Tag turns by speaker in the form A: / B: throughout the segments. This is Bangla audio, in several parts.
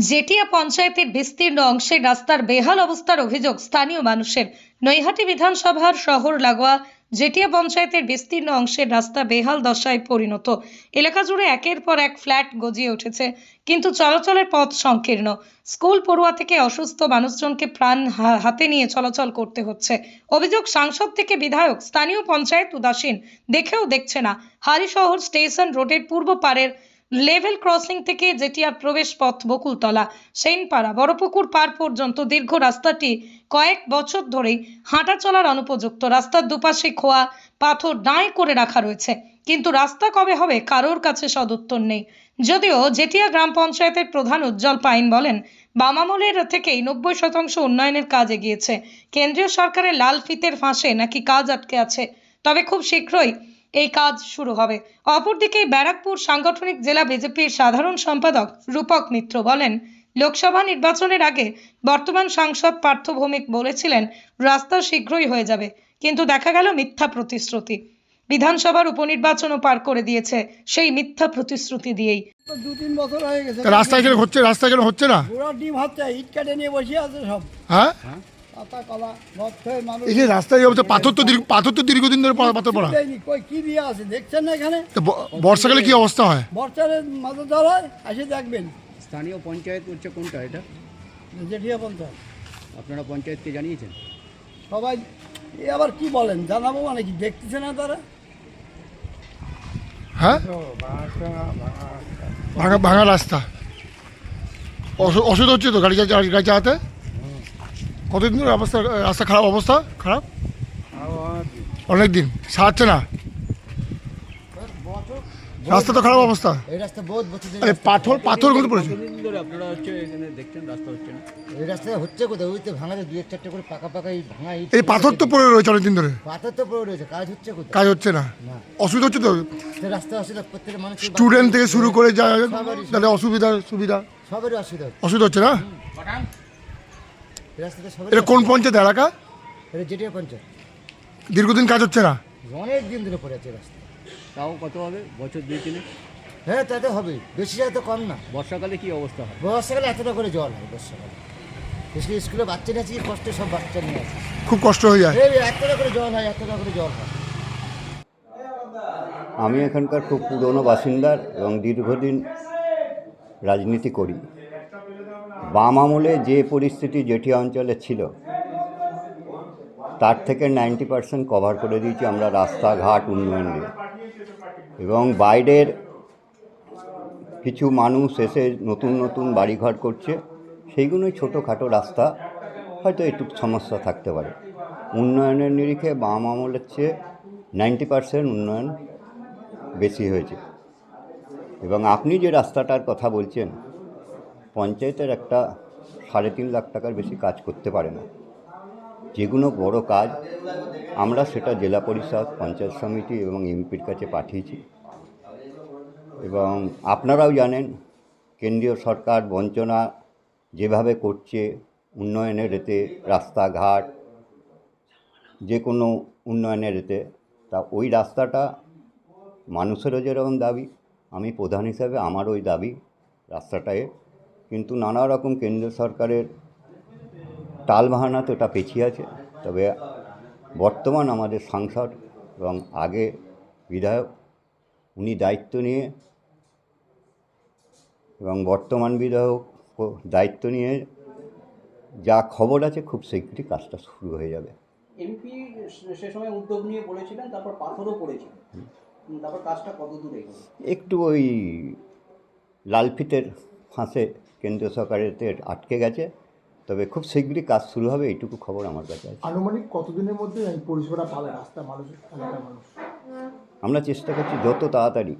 A: জেটিয়া পঞ্চায়েতের বিস্তীর্ণ অংশে রাস্তার বেহাল অবস্থার অভিযোগ স্থানীয় মানুষের। নৈহাটি বিধানসভার শহর লাগোয়া জেটিয়া পঞ্চায়েতের বিস্তীর্ণ অংশের রাস্তা বেহাল দশায় পরিণত। এলাকা জুড়ে একের পর এক ফ্ল্যাট গজিয়ে উঠেছে, কিন্তু চলাচলের পথ সংকীর্ণ। স্কুল পড়ুয়া থেকে অসুস্থ মানুষজনকে প্রাণ হা- হাতে নিয়ে চলাচল করতে হচ্ছে। অভিযোগ সাংসদ থেকে বিধায়ক, স্থানীয় পঞ্চায়েত উদাসীন, দেখেও দেখছে না। হালিশহর স্টেশন রোডের পূর্ব পারের লেভেল ক্রসিং থেকে জেটিয়ার প্রবেশ পথ বকুলতলা, সেনপাড়া, বড়পুকুর পার পর্যন্ত দীর্ঘ রাস্তাটি কয়েক বছর ধরেই হাঁটা চলার অনুপযুক্ত। রাস্তার দুপাশে খোয়া পাথর দাঁড় করে রাখা রয়েছে। কিন্তু রাস্তা কবে হবে কারোর কাছে সদুত্তর নেই। যদিও জেটিয়া গ্রাম পঞ্চায়েতের প্রধান উজ্জ্বল পাইন বলেন, বামামলের থেকেই নব্বই শতাংশ উন্নয়নের কাজ এগিয়েছে। কেন্দ্রীয় সরকারের লাল ফিতের ফাঁসে নাকি কাজ আটকে আছে, তবে খুব শীঘ্রই এই কাজ শুরু হবে। অপরদিকে ব্যারাকপুর সাংগঠনিক জেলা বিজেপির সাধারণ সম্পাদক রূপক মিত্র বলেন লোকসভা নির্বাচনের আগে বর্তমান সাংসদ পার্থ ভৌমিক বলেছিলেন রাস্তা শীঘ্রই হয়ে যাবে। কিন্তু দেখা গেল মিথ্যা প্রতিশ্রুতি। বিধানসভার উপনির্বাচনও পার করে দিয়েছে সেই মিথ্যা প্রতিশ্রুতি দিয়েই।
B: দু তিন বছর হয়ে গেছে।
C: রাস্তা এখানে হচ্ছে রাস্তা এখানে হচ্ছে না?
B: পুরো ডিম হচ্ছে ইট কেটে নিয়ে বসে আছে সব।
C: হ্যাঁ। এই যে রাস্তায় অবস্থা পাথর তো দীর্ঘ পাথর তো দীর্ঘদিন ধরে পড়া- পাথর পড়া।
B: কই কি দিয়ে আছে? দেখছেন না এখানে?
C: তা বর্ষাকালে কি অবস্থা হয়?
B: বর্ষারে মাথা জল হয় এসে দেখবেন।
D: স্থানীয় পঞ্চায়েত হচ্ছে কোনটা এটা?
B: জেঠিয়া পঞ্চায়েত।
D: আপনারা পঞ্চায়েতকে জানিয়েছেন?
B: সবাই এ আবার কি বলেন? জানাব মানে কি? দেখতেছে না তারা?
C: হ্যাঁ? ভাঙা ভাঙা রাস্তা। অসু- অসুবিধা হচ্ছে তো গাড়ি গাড়ি চালাতে? কতদিন ধরে অবস্থা রাস্তা খারাপ অবস্থা খারাপ? অনেক দিন সারাচ্ছে না? রাস্তা তো খারাপ অবস্থা।
E: এই রাস্তা বহুত বছর ধরে
C: পাথর পাথর কিন্তু পড়েছে।
D: ধরে আপনারা হচ্ছে এখানে দেখছেন রাস্তা হচ্ছে না?
E: এই রাস্তা হচ্ছে কোথায়? ওই তো ভাঙাতে দুই এক চারটে করে পাকা পাকা এই ভাঙা
C: এই পাথর তো পড়ে রয়েছে অনেকদিন ধরে।
E: পাথর তো পড়ে রয়েছে কাজ হচ্ছে কোথায়?
C: কাজ হচ্ছে না। অসুবিধা হচ্ছে তো?
E: সে রাস্তা অসুবিধা প্রত্যেকটা মানুষ
C: স্টুডেন্ট থেকে শুরু করে যা যাদের অসুবিধা সুবিধা।
E: সবারই অসুবিধা।
C: অসুবিধা হচ্ছে না? এটা কোন পঞ্চায়েত এলাকা?
E: এটা জেটিয়া পঞ্চায়েত।
C: দীর্ঘদিন কাজ হচ্ছে না?
E: অনেক দিন ধরে পড়ে আছে রাস্তা।
D: তাও কত হবে? বছর দুই তিনে?
E: হ্যাঁ তাতে হবে। বেশি জায়গা তো কম না।
D: বর্ষাকালে কি অবস্থা হয়?
E: বর্ষাকালে এতটা করে জল হয় বর্ষাকালে। স্কুলে স্কুলে বাচ্চা নিয়ে আছে কষ্ট সব বাচ্চা নিয়ে আছে
C: খুব কষ্ট হয়ে যায়।
E: এই এতটা করে জল হয় এতটা করে জল হয়।
F: আমি এখানকার খুব পুরনো বাসিন্দার এবং দীর্ঘদিন রাজনীতি করি। বাম আমলে যে পরিস্থিতি জেঠিয়া অঞ্চলে ছিল, তার থেকে নাইনটি পার্সেন্ট কভার করে দিয়েছি আমরা রাস্তাঘাট উন্নয়ন নিয়ে। এবং বাইরের কিছু মানুষ এসে নতুন নতুন বাড়িঘর করছে, সেইগুলোই ছোটোখাটো রাস্তা, হয়তো একটু সমস্যা থাকতে পারে। উন্নয়নের নিরিখে বাম আমলের চেয়ে নাইনটি পার্সেন্ট উন্নয়ন বেশি হয়েছে। এবং আপনি যে রাস্তাটার কথা বলছেন পঞ্চায়েতের একটা সাড়ে তিন লাখ টাকার বেশি কাজ করতে পারে না। যেগুলো বড় কাজ, আমরা সেটা জেলা পরিষদ, পঞ্চায়েত সমিতি এবং এমপির কাছে পাঠিয়েছি। এবং আপনারাও জানেন, কেন্দ্রীয় সরকার বঞ্চনা যেভাবে করছে, উন্নয়নের এতে রাস্তাঘাট যে কোনো উন্নয়নের এতে, তা ওই রাস্তাটা মানুষেরও যেরকম দাবি, আমি প্রধান হিসাবে আমারও ওই দাবি, রাস্তাটায় কিন্তু নানা রকম কেন্দ্র সরকারের টালবাহানা তো এটা পেছিয়ে আছে। তবে বর্তমান আমাদের সাংসদ এবং আগে বিধায়ক উনি দায়িত্ব নিয়ে এবং বর্তমান বিধায়ক দায়িত্ব নিয়ে যা খবর আছে খুব শীঘ্রই কাজটা শুরু হয়ে যাবে।
G: এমপি সে সময় উদ্যোগ নিয়ে বলেছিলেন তারপর পাথরও পড়েছিলেন তারপর কাজটা কত দূর
F: একটু ওই লালফিতের ফাঁসে কেন্দ্রীয় সরকারের আটকে গেছে। তবে খুব শীঘ্রই কাজ শুরু হবে এইটুকু খবর আমার কাছে আছে।
H: আনুমানিক কতদিনের মধ্যে এই পরিষেবাটা পাবে রাস্তা মানুষ
F: আমরা চেষ্টা করছি যত তাড়াতাড়ি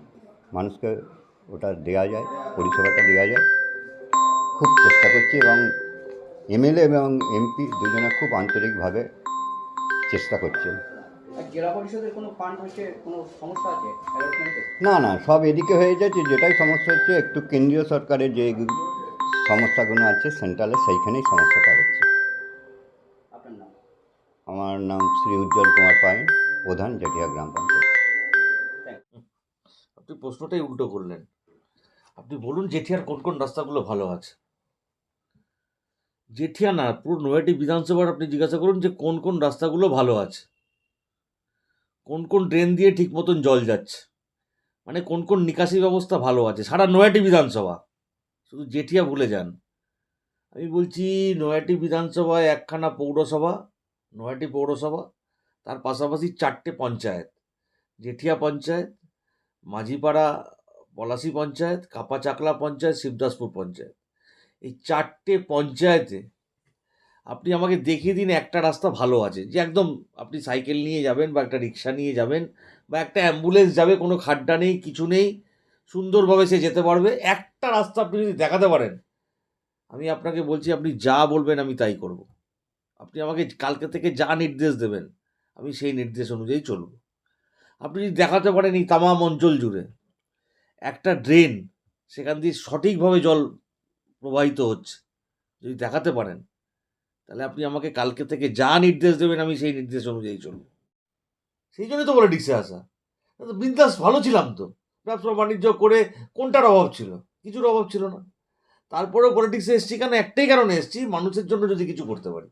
F: মানুষকে ওটা দেওয়া যায় পরিষেবাটা দেওয়া যায়। খুব চেষ্টা করছি এবং এমএলএ এবং এমপি দুজনে খুব আন্তরিকভাবে চেষ্টা করছেন
G: আর জেলা পরিষদের কোনো ফান্ড হচ্ছে কোনো সমস্যা আছে? অ্যালটমেন্টে
F: না না সব এদিকে হয়ে যাচ্ছে যেটাই সমস্যা হচ্ছে একটু কেন্দ্রীয় সরকারের যে সমস্যাগুলো আছে সেন্ট্রালে সেইখানেই সমস্যাটা হচ্ছে। আমার নাম শ্রী উজ্জ্বল কুমার পাইন প্রধান জেঠিয়া গ্রাম পঞ্চায়েত।
I: আপনি প্রশ্নটাই উল্টো করলেন। আপনি বলুন জেঠিয়ার কোন কোন রাস্তাগুলো ভালো আছে? জেঠিয়া না পুরো নৈহাটি বিধানসভার আপনি জিজ্ঞাসা করুন যে কোন কোন রাস্তাগুলো ভালো আছে। কোন কোন ড্রেন দিয়ে ঠিক মতন জল যাচ্ছে। মানে কোন কোন নিকাশি ব্যবস্থা ভালো আছে। সারা নৈহাটি বিধানসভা। শুধু জেঠিয়া ভুলে যান। আমি বলছি, নয়াটি বিধানসভায় একখানা পৌরসভা নৈহাটি পৌরসভা, তার পাশাপাশি চারটে পঞ্চায়েত। জেঠিয়া পঞ্চায়েত, মাঝিপাড়া পলাশি পঞ্চায়েত, কাপাচাকলা পঞ্চায়েত, শিবদাসপুর পঞ্চায়েত। এই চারটে পঞ্চায়েতে আপনি আমাকে দেখিয়ে দিন একটা রাস্তা ভালো আছে, যে একদম আপনি সাইকেল নিয়ে যাবেন বা একটা রিক্সা নিয়ে যাবেন বা একটা অ্যাম্বুলেন্স যাবে, কোনো খাড্ডা নেই, কিছু নেই সুন্দরভাবে সে যেতে পারবে। একটা রাস্তা আপনি যদি দেখাতে পারেন, আমি আপনাকে বলছি, আপনি যা বলবেন আমি তাই করব। আপনি আমাকে কালকে থেকে যা নির্দেশ দেবেন, আমি সেই নির্দেশ অনুযায়ী চলব। আপনি যদি দেখাতে পারেন এই তামাম অঞ্চল জুড়ে, একটা ড্রেন, সেখান দিয়ে সঠিকভাবে জল প্রবাহিত হচ্ছে, যদি দেখাতে পারেন, তাহলে আপনি আমাকে কালকে থেকে যা নির্দেশ দেবেন, আমি সেই নির্দেশ অনুযায়ী চলব। সেই জন্যই তো পলিটিক্সে আসা। তো বিন্দাস ভালো ছিলাম তো। ব্যবসা বাণিজ্য করে কোনটার অভাব ছিল? কিছুর অভাব ছিল না। তারপরেও পলিটিক্সে এসছি কেন? একটাই কারণে এসছি মানুষের জন্য যদি কিছু করতে পারি।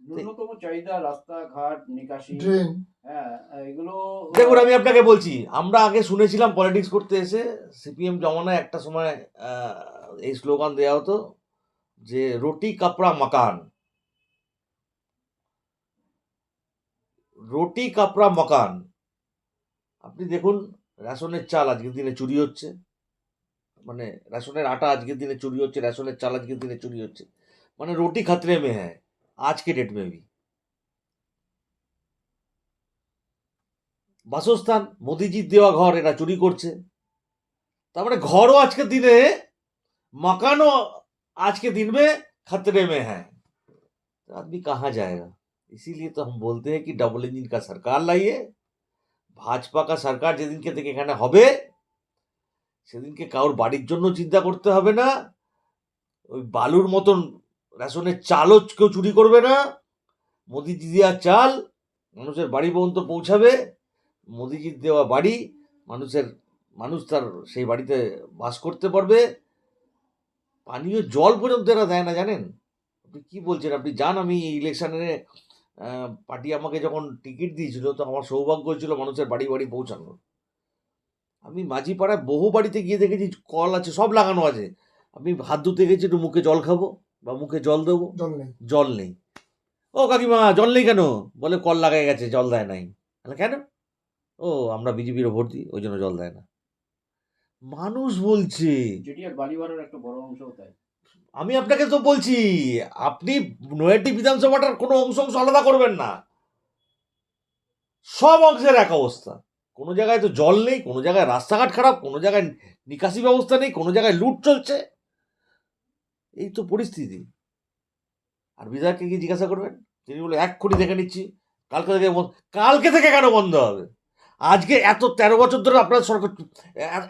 G: ন্যূনতম চাহিদা রাস্তাঘাট নিকাশি
H: ড্রেন
G: হ্যাঁ এগুলো
I: দেখুন আমি আপনাকে বলছি আমরা আগে শুনেছিলাম পলিটিক্স করতে এসে সিপিএম জমানায় একটা সময় এই স্লোগান দেওয়া হতো যে রুটি কাপড়া মাকান। রুটি কাপড়া মকান। আপনি দেখুন রেশনের চাল আজকের দিনে চুরি হচ্ছে মানে রেশনের আটা আজকের দিনে চুরি হচ্ছে রেশনের চাল আজকের দিনে চুরি হচ্ছে মানে রুটি খাতরে মে হ্যাঁ आज के डेट में भी বাসস্থান মোদিজির দেওয়া ঘর এরা চুরি করছে তার মানে ঘরও আজকের দিনে मकानो आज के दिन में खतरे में है तो आदमी कहाँ जाएगा इसीलिए तो हम बोलते हैं कि डबल इंजन का सरकार लाइए ভাজপা কা সরকার যেদিনকে থেকে এখানে হবে, সেদিনকে কারোর বাড়ির জন্য চিন্তা করতে হবে না। ওই বালুর মতন রেশনের চালও কেউ চুরি করবে না। মোদিজি দেওয়া চাল, মানুষের বাড়ি পর্যন্ত পৌঁছাবে। মোদিজির দেওয়া বাড়ি, মানুষের, মানুষ তার সেই বাড়িতে বাস করতে পারবে। পানীয় জল পর্যন্ত এরা দেয় না, জানেন? আপনি কী বলছেন? আপনি যান, আমি ইলেকশনে পার্টি আমাকে যখন টিকিট দিয়েছিল তো আমার সৌভাগ্য হয়েছিল মানুষের বাড়ি বাড়ি পৌঁছানোর। আমি মাঝিপাড়ায় বহু বাড়িতে গিয়ে দেখেছি কল আছে সব লাগানো আছে। আমি হাত ধুতে গেছি একটু মুখে জল খাব বা মুখে জল দেবো।
H: জল নেই।
I: জল নেই। ও কাকিমা জল নেই কেন? বলে কল লাগাই গেছে জল দেয় নাই। তাহলে কেন? ও আমরা বিজেপির ভোট দিই ওই জন্য জল দেয় না। মানুষ বলছে
G: একটা বড় অংশ তাই।
I: আমি আপনাকে তো বলছি, আপনি নৈহাটি বিধানসভাটার কোনো অংশ অংশ আলাদা করবেন না। সব অংশের এক অবস্থা। কোনো জায়গায় তো জল নেই, কোনো জায়গায় রাস্তাঘাট খারাপ, কোনো জায়গায় নিকাশি ব্যবস্থা নেই, কোনো জায়গায় লুট চলছে। এই তো পরিস্থিতি। আর বিধায়ককে কি জিজ্ঞাসা করবেন? তিনি বলে, এক কোটি দেখে নিচ্ছি। কালকে থেকে কালকে থেকে কেন বন্ধ হবে? আজকে এত তেরো বছর ধরে আপনার সরকার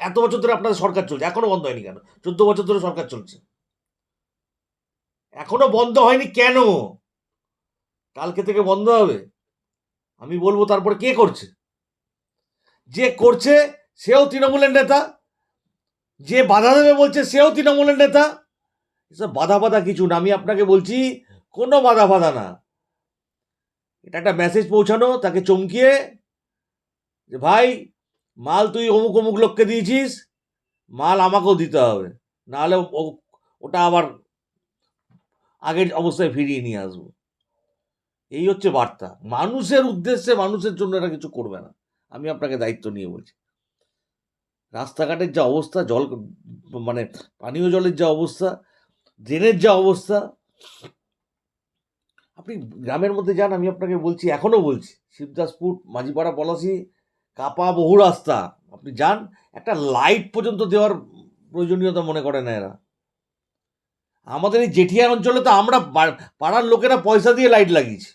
I: এত বছর ধরে আপনাদের সরকার চলছে, এখনও বন্ধ হয়নি কেন? চোদ্দ বছর ধরে সরকার চলছে। এখনও বন্ধ হয়নি কেন? কালকে থেকে বন্ধ হবে। আমি বলব তারপরে কে করছে? যে করছে সেও তৃণমূলের নেতা, যে বাধা দেবে বলছে সেও তৃণমূলের নেতা। এসব বাধা বাধা কিছু না, আমি আপনাকে বলছি কোনো বাধা বাধা না। এটা একটা মেসেজ পৌঁছানো, তাকে চমকিয়ে যে, ভাই, মাল তুই অমুক অমুক লোককে দিয়েছিস, মাল আমাকেও দিতে হবে। নাহলে ওটা আবার আগের অবস্থায় ফিরিয়ে নিয়ে আসব। এই হচ্ছে বার্তা। মানুষের উদ্দেশ্যে মানুষের জন্য এরা কিছু করবে না। আমি আপনাকে দায়িত্ব নিয়ে বলছি। রাস্তাঘাটের যা অবস্থা, জল মানে পানীয় জলের যা অবস্থা, ড্রেনের যা অবস্থা, আপনি গ্রামের মধ্যে যান, আমি আপনাকে বলছি, এখনও বলছি, শিবদাসপুর, মাঝিপাড়া, পলাশি, কাপা, বহু রাস্তা। আপনি যান, একটা লাইট পর্যন্ত দেওয়ার প্রয়োজনীয়তা মনে করে না এরা। আমাদের এই জেঠিয়া অঞ্চলে তো আমরা পাড়ার লোকেরা পয়সা দিয়ে লাইট লাগিয়েছি।